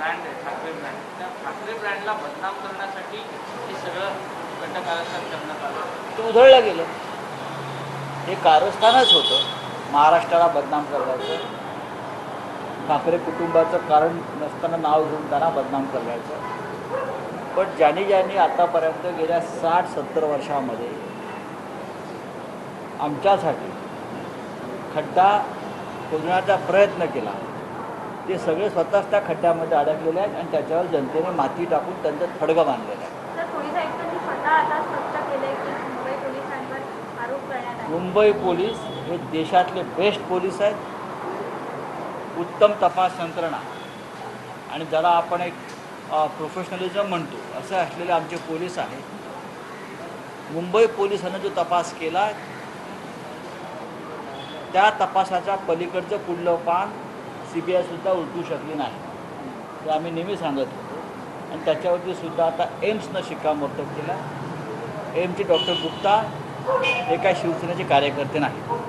Brand आहे Thackeray brand त्या ठाकरे ब्रँडला बदनाम करण्यासाठी हे सगळं घटक आरक्षण करण्यात आलं ते उधळलं गेलं. हे कारस्थानच होतं. महाराष्ट्राला बदनाम करण्याचं. ठाकरे कुटुंबाचं कारण नसताना नाव घेऊन त्यांना बदनाम करायचं पण ज्यांनी ज्यांनी आतापर्यंत गेल्या साठ सत्तर वर्षामध्ये आमच्यासाठी खड्डा खोदण्याचा प्रयत्न केला. ते सगळे स्वतःच त्या खड्ड्यामध्ये अडकलेले आहेत आणि त्याच्यावर जनतेने माती टाकून त्यांचं थडगं बांधलेलं आहे. मुंबई पोलीस हे देशातले बेस्ट पोलीस आहेत. उत्तम तपास यंत्रणा. आणि ज्याला आपण एक प्रोफेशनलिझम म्हणतो. असे असलेले आमचे पोलीस आहेत. मुंबई पोलिसांनी जो तपास केला त्या तपासाच्या पलीकडचं पुढलं पान सी बी आयसुद्धा उलटू शकली नाही. ते आम्ही नेहमी सांगत होतो. आणि त्याच्यावरती सुद्धा आता एम्सनं शिक्कामोर्तब केला. एम्सचे डॉक्टर गुप्ता हे काय शिवसेनेचे कार्यकर्ते नाहीत.